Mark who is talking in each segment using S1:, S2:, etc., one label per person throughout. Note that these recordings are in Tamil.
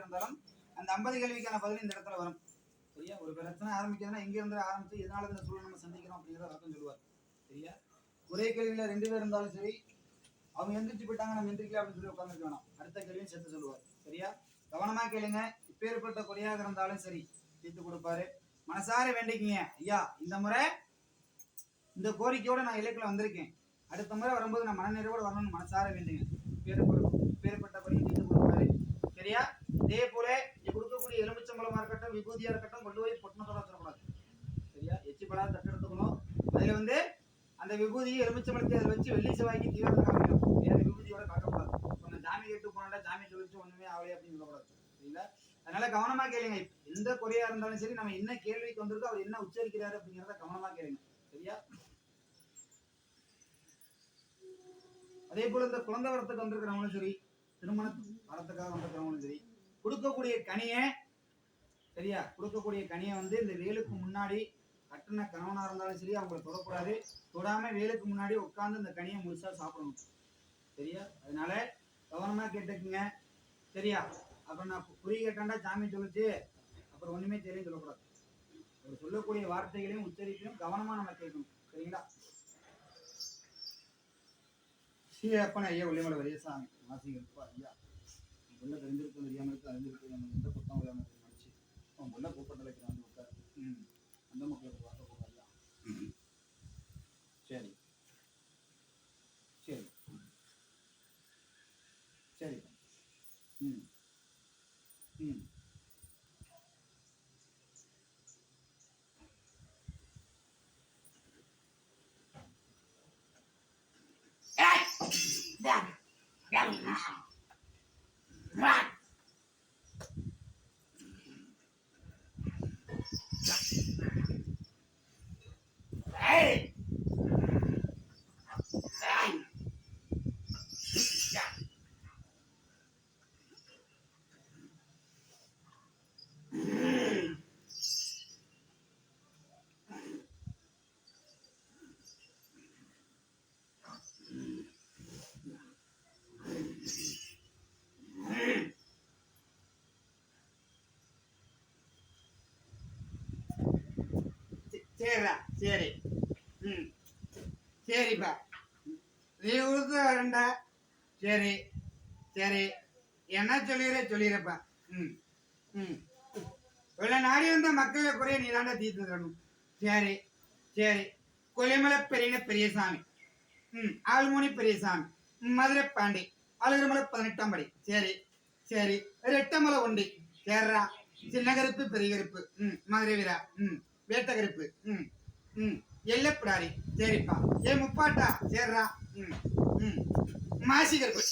S1: இருந்தாலும் அந்த ஐம்பது கேள்விக்கான பதில் இந்த இடத்துல வரும். சரியா? ஒரு பிரச்சனை ஆரம்பிக்கிறதுனா எங்க இருந்து ஆரம்பிச்சு இதனால இந்த சூழல் நம்ம சந்திக்கிறோம் அப்படிங்கிற அர்த்தம் சொல்லுவார். சரியா? ஒரே கேள்வியில ரெண்டு பேர் இருந்தாலும் சரி அவங்க எந்திரிச்சு போயிட்டாங்க நம்ம எந்திரிக்கல அப்படின்னு சொல்லி உட்காந்துருக்க வேணாம். அடுத்த கேள்வியும் சேர்த்து சொல்லுவார். சரியா? கவனமா கேளுங்க. இப்பேற்பட்ட குறையாக இருந்தாலும் சரி தீர்த்து கொடுப்பாரு. மனசார வேண்டிக்கிங்க. ஐயா இந்த முறை இந்த கோரிக்கையோட நான் இலக்கில் வந்திருக்கேன். அடுத்த முறை வரும்போது நான் மனநிறைவோடு வரணும்னு மனசார வேண்டுங்க. பேர் பேர்பட்ட பணியும் தீர்த்து கொடுப்பாரு. சரியா? அதே போல நீ கொடுக்கக்கூடிய எலுமிச்சம்பழமா இருக்கட்டும் விபூதியா இருக்கட்டும் கொண்டு போய் பொட்டினத்தோட வச்சிடக்கூடாது. சரியா? எச்சிப்படாத படாத தட்டு எடுத்துக்கணும். அதுல வந்து அந்த விபூதியை எலுமிச்சம்பழத்தை அதில் வச்சு வெள்ளி செவ்வாய்க்கு தீவிரம் காமிக்கணும். வேற விபூதியோட காட்டக்கூடாது கொஞ்சம் ஜாமி கேட்டு போனாண்டா ஜாமி சொல்லிச்சு ஒண்ணுமே ஆகலையே அப்படின்னு சொல்லக்கூடாது. சரிங்களா? அதனால கவனமா கேளுங்க. எந்த குறையா இருந்தாலும் சரி நம்ம என்ன கேள்விக்கு வந்திருக்கோ அவர் என்ன உச்சரிக்கிறாரு அப்படிங்கிறத கவனமா கேளுங்க. சரியா? அதே போல இந்த குழந்தை வரத்துக்கு வந்திருக்கிறவங்களும் சரி திருமண வரத்துக்காக வந்திருக்கிறவங்களும் சரி கொடுக்கக்கூடிய கனியை சரியா? கொடுக்கக்கூடிய கனியை வந்து இந்த வேலுக்கு முன்னாடி கட்டின கணவனா இருந்தாலும் சரி அவங்கள தொடக்கூடாது. தொடாம வேலுக்கு முன்னாடி உட்காந்து இந்த கனியை முழுசா சாப்பிடணும். சரியா? அதனால கவனமா கேட்டுக்குங்க. சரியா? அப்புறம் நான் குறி கேட்டாண்டா சாமி சொல்லிச்சு. அப்புறம் ஒண்ணுமே தெரியும் சொல்லக்கூடாது. அவர் சொல்லக்கூடிய வார்த்தைகளையும் உச்சரிப்பையும் கவனமா நம்ம கேட்கணும். சரிங்களா? ஸ்ரீ அப்பன ஐயா உள்ளிமலை வரியசாமி வாசிகள் ஐயா உள்ள தெரிஞ்சிருக்கும் தெரியாம இருக்கு அறிஞ்சிருக்கு நம்ம எந்த குத்தம் இல்லாமல் நினைச்சு அவன் உள்ள கூப்பத்தில் வந்து உட்காரு அந்த மக்களுக்கு வாக்க போகாதா சரி சரி சரி ம் ம் சே- சரிடா சரி. ம். சரிப்பா. நீ கொடுத்து வரண்டா. சரி. சரி. என்ன சொல்லிடுற சொல்லிடுறப்பா ம். ம். இவ்வளோ நாடி வந்த மக்களை குறைய நீ தாண்டா தீர்த்து தரணும். சரி. சரி. கொல்லிமலை பெரிய பெரியசாமி. ம். ஆல்மோனி பெரியசாமி. மதுரை பாண்டி அழகுமலை பதினெட்டாம் படி. சரி. சரி. ரெட்டமலை உண்டி. சேர்றா. சின்ன கருப்பு பெரிய கருப்பு ம். மதுரை வீரா. ம். வேட்டகரிப்பு ம் ம். எல்லப்பிடாரி சரிப்பா. ஏ முப்பாட்டா? சேர்றா. ம் ம். மாசிகரிப்பு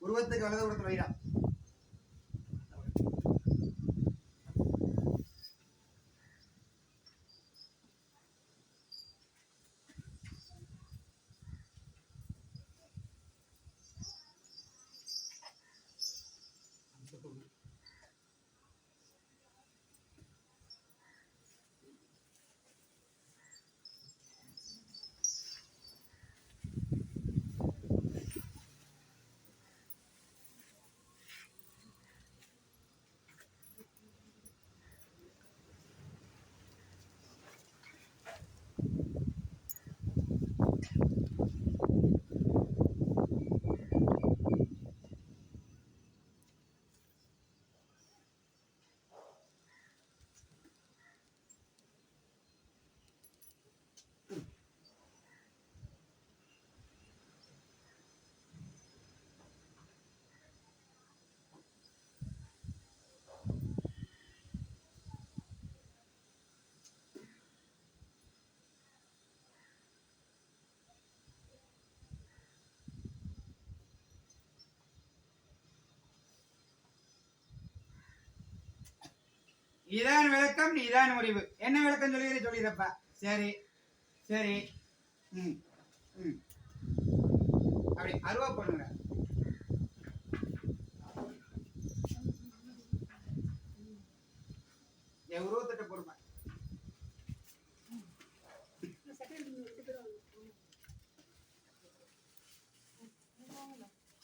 S1: உருவத்துக்கு வலது கொடுத்து வைடா. இதான் விளக்கம் இதான் முடிவு என்ன விளக்கம் சொல்லுகிற சொல்லிடுறப்பா சரி சரி. ம் ம். அப்படி அருவா பண்ணுங்க. எவ்வளோ திட்ட பொறுமை.